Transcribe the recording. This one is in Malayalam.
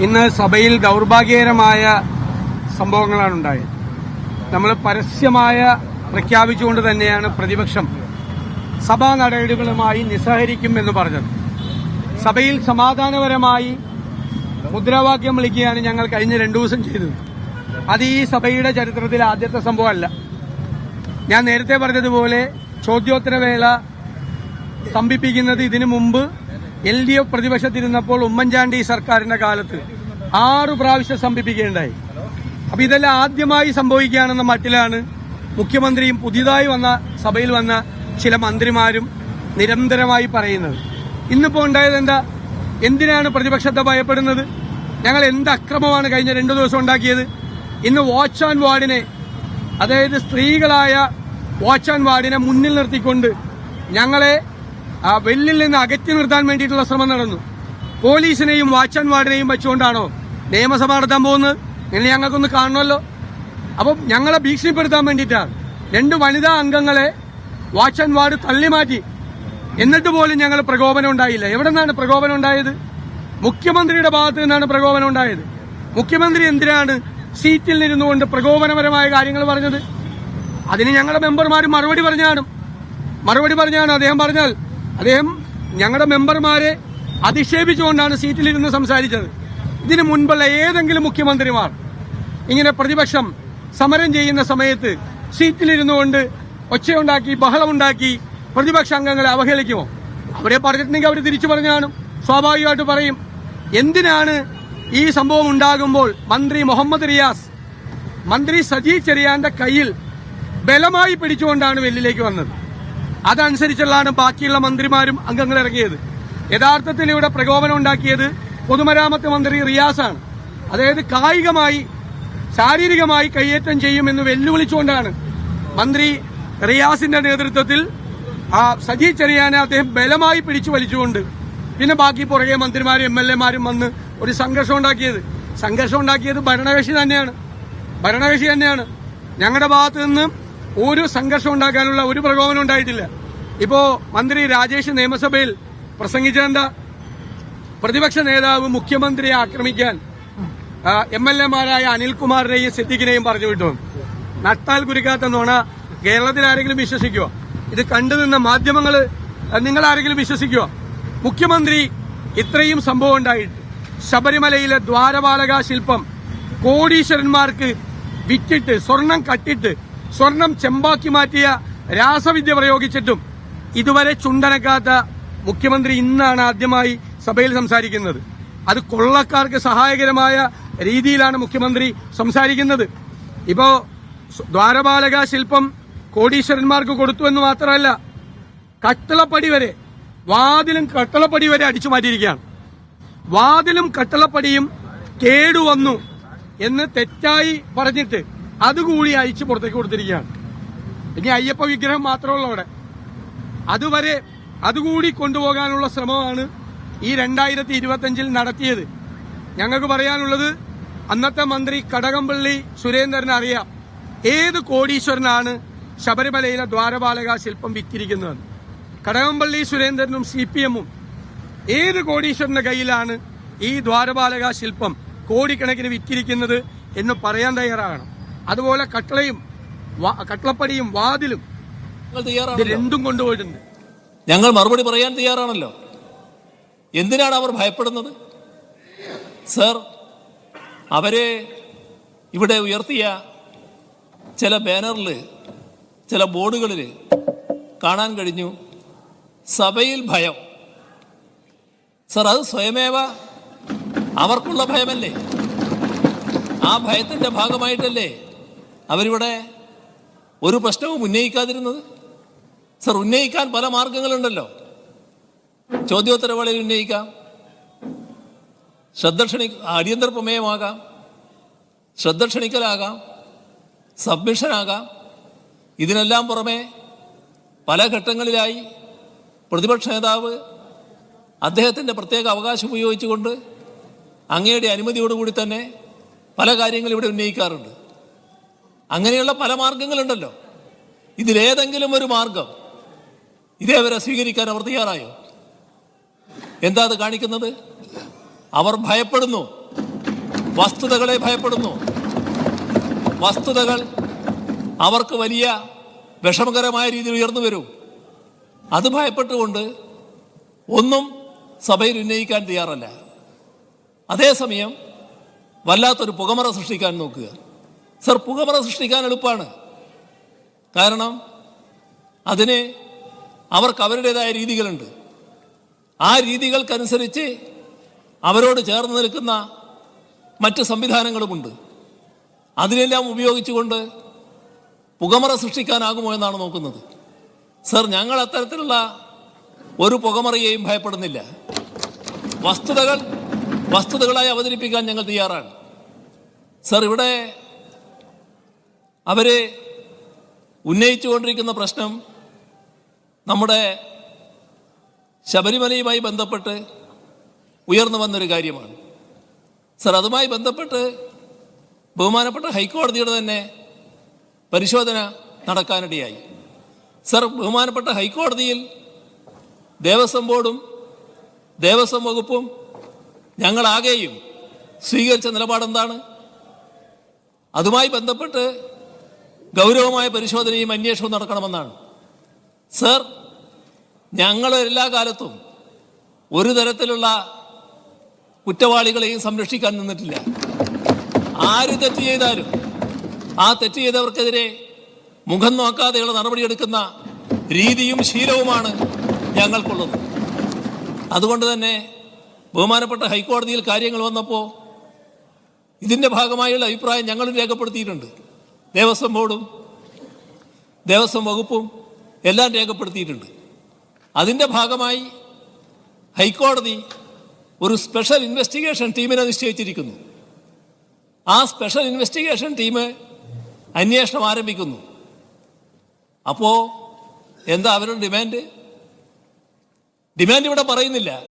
ഇന്ന് സഭയിൽ ദൗർഭാഗ്യകരമായ സംഭവങ്ങളാണ് ഉണ്ടായത്. നമ്മൾ പരസ്യമായ പ്രഖ്യാപിച്ചുകൊണ്ട് തന്നെയാണ് പ്രതിപക്ഷം സഭാ നടപടികളുമായി നിസ്സഹരിക്കും എന്ന് പറഞ്ഞത്. സഭയിൽ സമാധാനപരമായി മുദ്രാവാക്യം വിളിക്കുകയാണ് ഞങ്ങൾ കഴിഞ്ഞ രണ്ടു ദിവസം ചെയ്തത്. അത് ഈ സഭയുടെ ചരിത്രത്തിൽ ആദ്യത്തെ സംഭവമല്ല. ഞാൻ നേരത്തെ പറഞ്ഞതുപോലെ ചോദ്യോത്തരവേള സ്തംഭിപ്പിക്കുന്നത് ഇതിനു മുമ്പ് എൽ ഡി എഫ് പ്രതിപക്ഷത്തിരുന്നപ്പോൾ ഉമ്മൻചാണ്ടി സർക്കാരിന്റെ കാലത്ത് ആറു പ്രാവശ്യം സമീപിക്കുകയുണ്ടായി അപ്പൊ ഇതെല്ലാം ആദ്യമായി സംഭവിക്കുകയാണെന്ന മട്ടിലാണ് മുഖ്യമന്ത്രിയും പുതിയതായി വന്ന സഭയിൽ വന്ന ചില മന്ത്രിമാരും നിരന്തരമായി പറയുന്നത്. ഇന്നിപ്പോ ഉണ്ടായത് എന്താ? എന്തിനാണ് പ്രതിപക്ഷത്തെ ഭയപ്പെടുന്നത്? ഞങ്ങൾ എന്ത് അക്രമമാണ് കഴിഞ്ഞ രണ്ടു ദിവസം ഉണ്ടാക്കിയത്? ഇന്ന് വാച്ച് ആൻഡ് വാർഡിനെ അതായത് സ്ത്രീകളായ വാച്ച് ആൻഡ് വാർഡിനെ മുന്നിൽ നിർത്തിക്കൊണ്ട് ഞങ്ങളെ ആ വെല്ലിൽ നിന്ന് അകറ്റി നിർത്താൻ വേണ്ടിയിട്ടുള്ള ശ്രമം നടന്നു. പോലീസിനെയും വാച്ച് ആൻഡ് വാർഡിനെയും വെച്ചുകൊണ്ടാണോ നിയമസഭ നടത്താൻ പോകുന്നത്? ഇങ്ങനെ ഞങ്ങൾക്കൊന്ന് കാണണമല്ലോ. അപ്പം ഞങ്ങളെ ഭീഷണിപ്പെടുത്താൻ വേണ്ടിയിട്ടാണ്. രണ്ട് വനിതാ അംഗങ്ങളെ വാച്ച് ആൻഡ് വാർഡ് തള്ളി മാറ്റി എന്നിട്ട് പോലും ഞങ്ങൾ പ്രകോപനം ഉണ്ടായില്ല. എവിടെ നിന്നാണ് പ്രകോപനം ഉണ്ടായത്? മുഖ്യമന്ത്രിയുടെ ഭാഗത്ത് നിന്നാണ് പ്രകോപനം ഉണ്ടായത്. മുഖ്യമന്ത്രി എന്തിനാണ് സീറ്റിൽ നിന്നുകൊണ്ട് പ്രകോപനപരമായ കാര്യങ്ങൾ പറഞ്ഞത്? അതിന് ഞങ്ങളുടെ മെമ്പർമാർ മറുപടി പറഞ്ഞാണ് മറുപടി പറഞ്ഞാണ് അദ്ദേഹം പറഞ്ഞാൽ അദ്ദേഹം ഞങ്ങളുടെ മെമ്പർമാരെ അധിക്ഷേപിച്ചുകൊണ്ടാണ് സീറ്റിലിരുന്ന് സംസാരിച്ചത്. ഇതിനു മുൻപുള്ള ഏതെങ്കിലും മുഖ്യമന്ത്രിമാർ ഇങ്ങനെ പ്രതിപക്ഷം സമരം ചെയ്യുന്ന സമയത്ത് സീറ്റിലിരുന്നു കൊണ്ട് ഒച്ചയുണ്ടാക്കി ബഹളമുണ്ടാക്കി പ്രതിപക്ഷ അംഗങ്ങളെ അവഹേളിക്കുമോ? അവരെ പറഞ്ഞിട്ടുണ്ടെങ്കിൽ അവർ തിരിച്ചു പറഞ്ഞാണ് സ്വാഭാവികമായിട്ട് പറയും. എന്തിനാണ് ഈ സംഭവം ഉണ്ടാകുമ്പോൾ മന്ത്രി മുഹമ്മദ് റിയാസ് മന്ത്രി സജി ചെറിയാന്റെ കയ്യിൽ ബലമായി പിടിച്ചുകൊണ്ടാണ് വെല്ലിലേക്ക് വന്നത്? അതനുസരിച്ചുള്ളതാണ് ബാക്കിയുള്ള മന്ത്രിമാരും അംഗങ്ങൾ ഇറങ്ങിയത്. യഥാർത്ഥത്തിൽ ഇവിടെ പ്രകോപനം ഉണ്ടാക്കിയത് പൊതുമരാമത്ത് മന്ത്രി റിയാസാണ്. അതായത് കായികമായി ശാരീരികമായി കയ്യേറ്റം ചെയ്യുമെന്ന് വെല്ലുവിളിച്ചുകൊണ്ടാണ് മന്ത്രി റിയാസിന്റെ നേതൃത്വത്തിൽ ആ സജി ചെറിയാനെ അദ്ദേഹം ബലമായി പിടിച്ചു വലിച്ചുകൊണ്ട് പിന്നെ ബാക്കി പുറകെ മന്ത്രിമാരും എം എൽ എമാരും വന്ന് ഒരു സംഘർഷം ഉണ്ടാക്കിയത്. സംഘർഷം ഉണ്ടാക്കിയത് ഭരണകക്ഷി തന്നെയാണ്. ഭരണകക്ഷി തന്നെയാണ്. ഞങ്ങളുടെ ഭാഗത്ത് നിന്ന് ഒരു സംഘർഷം ഉണ്ടാക്കാനുള്ള ഒരു പ്രകോപനം ഉണ്ടായിട്ടില്ല. ഇപ്പോ മന്ത്രി രാജേഷ് നിയമസഭയിൽ പ്രസംഗിച്ചെന്താ പ്രതിപക്ഷ നേതാവ് മുഖ്യമന്ത്രിയെ ആക്രമിക്കാൻ എം എൽ എമാരായ അനിൽകുമാറിനെയും സിദ്ദിഖിനെയും പറഞ്ഞു വിട്ടു. നട്ടാൽ കുരുക്കാത്ത നോണ കേരളത്തിൽ ആരെങ്കിലും വിശ്വസിക്കുമോ ഇത് കണ്ടു നിന്ന മാധ്യമങ്ങൾ നിങ്ങൾ ആരെങ്കിലും വിശ്വസിക്കുമോ മുഖ്യമന്ത്രി ഇത്രയും സംഭവം ഉണ്ടായിട്ട് ശബരിമലയിലെ ദ്വാരപാലക ശില്പം കോടീശ്വരന്മാർക്ക് വിറ്റിട്ട് സ്വർണം കട്ടിട്ട് സ്വർണം ചെമ്പാക്കി മാറ്റിയ രാസവിദ്യ പ്രയോഗിച്ചിട്ടും ഇതുവരെ ചുണ്ടനക്കാത്ത മുഖ്യമന്ത്രി ഇന്നാണ് ആദ്യമായി സഭയിൽ സംസാരിക്കുന്നത്. അത് കൊള്ളക്കാർക്ക് സഹായകരമായ രീതിയിലാണ് മുഖ്യമന്ത്രി സംസാരിക്കുന്നത്. ഇപ്പോ ദ്വാരപാലക ശില്പം കോടീശ്വരന്മാർക്ക് കൊടുത്തു എന്ന് മാത്രമല്ല കട്ടളപ്പടി വരെ വാതിലും കട്ടളപ്പടി വരെ അടിച്ചു മാറ്റിയിരിക്കുകയാണ്. വാതിലും കട്ടളപ്പടിയും കേടുവന്നു എന്ന് തെറ്റായി പറഞ്ഞിട്ട് അതുകൂടി അയച്ചു പുറത്തേക്ക് കൊടുത്തിരിക്കുകയാണ്. ഇനി അയ്യപ്പ വിഗ്രഹം മാത്രമുള്ള അവിടെ. അതുവരെ അതുകൂടി കൊണ്ടുപോകാനുള്ള ശ്രമമാണ് ഈ രണ്ടായിരത്തി ഇരുപത്തിയഞ്ചിൽ നടത്തിയത്. ഞങ്ങൾക്ക് പറയാനുള്ളത് അന്നത്തെ മന്ത്രി കടകംപള്ളി സുരേന്ദ്രൻ അറിയാം ഏത് കോടീശ്വരനാണ് ശബരിമലയിലെ ദ്വാരപാലക ശില്പം വിറ്റിരിക്കുന്നത്. കടകംപള്ളി സുരേന്ദ്രനും സി പി എമ്മും ഏത് കോടീശ്വരന്റെ കയ്യിലാണ് ഈ ദ്വാരപാലക ശില്പം കോടിക്കണക്കിന് വിറ്റിരിക്കുന്നത് എന്ന് പറയാൻ തയ്യാറാകണം. അതുപോലെ കട്ടളയും കട്ടളപ്പടിയും വാതിലും ഇത് രണ്ടും കൊണ്ടുപോയിട്ടുണ്ട്. ഞങ്ങൾ മറുപടി പറയാൻ തയ്യാറാണല്ലോ. എന്തിനാണ് അവർ ഭയപ്പെടുന്നത്? സർ അവരെ ഇവിടെ ഉയർത്തിയ ചില ബാനറിൽ ചില ബോർഡുകളിൽ കാണാൻ കഴിഞ്ഞു. സഭയിൽ ഭയം. സർ അത് സ്വയമേവ അവർക്കുള്ള ഭയമല്ലേ? ആ ഭയത്തിന്റെ ഭാഗമായിട്ടല്ലേ അവരിവിടെ ഒരു പ്രശ്നവും ഉന്നയിക്കാതിരുന്നത്? സർ ഉന്നയിക്കാൻ പല മാർഗങ്ങളുണ്ടല്ലോ. ചോദ്യോത്തരവേളയിൽ ഉന്നയിക്കാം. ശ്രദ്ധ ക്ഷണി അടിയന്തര പ്രമേയമാകാം. ശ്രദ്ധ ക്ഷണിക്കലാകാം സബ്മിഷനാകാം. ഇതിനെല്ലാം പുറമെ പല ഘട്ടങ്ങളിലായി പ്രതിപക്ഷ നേതാവ് അദ്ദേഹത്തിന്റെ പ്രത്യേക അവകാശം ഉപയോഗിച്ചുകൊണ്ട് അങ്ങയുടെ അനുമതിയോടുകൂടി തന്നെ പല കാര്യങ്ങളും ഇവിടെ ഉന്നയിക്കാറുണ്ട്. അങ്ങനെയുള്ള പല മാർഗങ്ങളുണ്ടല്ലോ. ഇതിലേതെങ്കിലും ഒരു മാർഗം ഇതേവരെ സ്വീകരിക്കാൻ അവർ തയ്യാറായോ? എന്താ അത് കാണിക്കുന്നത്? അവർ ഭയപ്പെടുന്നു. വസ്തുതകളെ ഭയപ്പെടുന്നു. വസ്തുതകൾ അവർക്ക് വലിയ വിഷമകരമായ രീതിയിൽ ഉയർന്നു വരും. അത് ഭയപ്പെട്ടുകൊണ്ട് ഒന്നും സഭയിൽ ഉന്നയിക്കാൻ തയ്യാറല്ല. അതേസമയം വല്ലാത്തൊരു പുകമറ സൃഷ്ടിക്കാൻ നോക്കുക. സർ പുകമറ സൃഷ്ടിക്കാൻ എളുപ്പമാണ് കാരണം അതിന് അവർക്ക് അവരുടേതായ രീതികളുണ്ട്. ആ രീതികൾക്കനുസരിച്ച് അവരോട് ചേർന്ന് നിൽക്കുന്ന മറ്റ് സംവിധാനങ്ങളുമുണ്ട്. അതിനെല്ലാം ഉപയോഗിച്ചുകൊണ്ട് പുകമറ സൃഷ്ടിക്കാനാകുമോ എന്നാണ് നോക്കുന്നത്. സർ ഞങ്ങൾ അത്തരത്തിലുള്ള ഒരു പുകമറയെയും ഭയപ്പെടുന്നില്ല. വസ്തുതകൾ വസ്തുതകളായി അവതരിപ്പിക്കാൻ ഞങ്ങൾ തയ്യാറാണ്. സർ ഇവിടെ അവർ ഉന്നയിച്ചുകൊണ്ടിരിക്കുന്ന പ്രശ്നം നമ്മുടെ ശബരിമലയുമായി ബന്ധപ്പെട്ട് ഉയർന്നു വന്നൊരു കാര്യമാണ്. സർ അതുമായി ബന്ധപ്പെട്ട് ബഹുമാനപ്പെട്ട ഹൈക്കോടതിയുടെ തന്നെ പരിശോധന നടക്കാനിടയായി. സർ ബഹുമാനപ്പെട്ട ഹൈക്കോടതിയിൽ ദേവസ്വം ബോർഡും ദേവസ്വം വകുപ്പും ഞങ്ങളാകെയും സ്വീകരിച്ച നിലപാടെന്താണ്? അതുമായി ബന്ധപ്പെട്ട് ഗൗരവമായ പരിശോധനയും അന്വേഷണവും നടക്കണമെന്നാണ്. സർ ഞങ്ങൾ എല്ലാ കാലത്തും ഒരു തരത്തിലുള്ള കുറ്റവാളികളെയും സംരക്ഷിക്കാൻ നിന്നിട്ടില്ല. ആര് തെറ്റ് ചെയ്താലും ആ തെറ്റ് ചെയ്തവർക്കെതിരെ മുഖം നോക്കാതെയുള്ള നടപടിയെടുക്കുന്ന രീതിയും ശീലവുമാണ് ഞങ്ങൾക്കുള്ളത്. അതുകൊണ്ട് തന്നെ ബഹുമാനപ്പെട്ട ഹൈക്കോടതിയിൽ കാര്യങ്ങൾ വന്നപ്പോൾ ഇതിന്റെ ഭാഗമായുള്ള അഭിപ്രായം ഞങ്ങളും രേഖപ്പെടുത്തിയിട്ടുണ്ട്. ദേവസ്വം ബോർഡും ദേവസ്വം വകുപ്പും എല്ലാം രേഖപ്പെടുത്തിയിട്ടുണ്ട്. അതിന്റെ ഭാഗമായി ഹൈക്കോടതി ഒരു സ്പെഷ്യൽ ഇൻവെസ്റ്റിഗേഷൻ ടീമിനെ നിശ്ചയിച്ചിരിക്കുന്നു. ആ സ്പെഷ്യൽ ഇൻവെസ്റ്റിഗേഷൻ ടീം അന്വേഷണം ആരംഭിക്കുന്നു. അപ്പോൾ എന്താ അവരുടെ ഡിമാൻഡ്? ഡിമാൻഡ് ഇവിടെ പറയുന്നില്ല.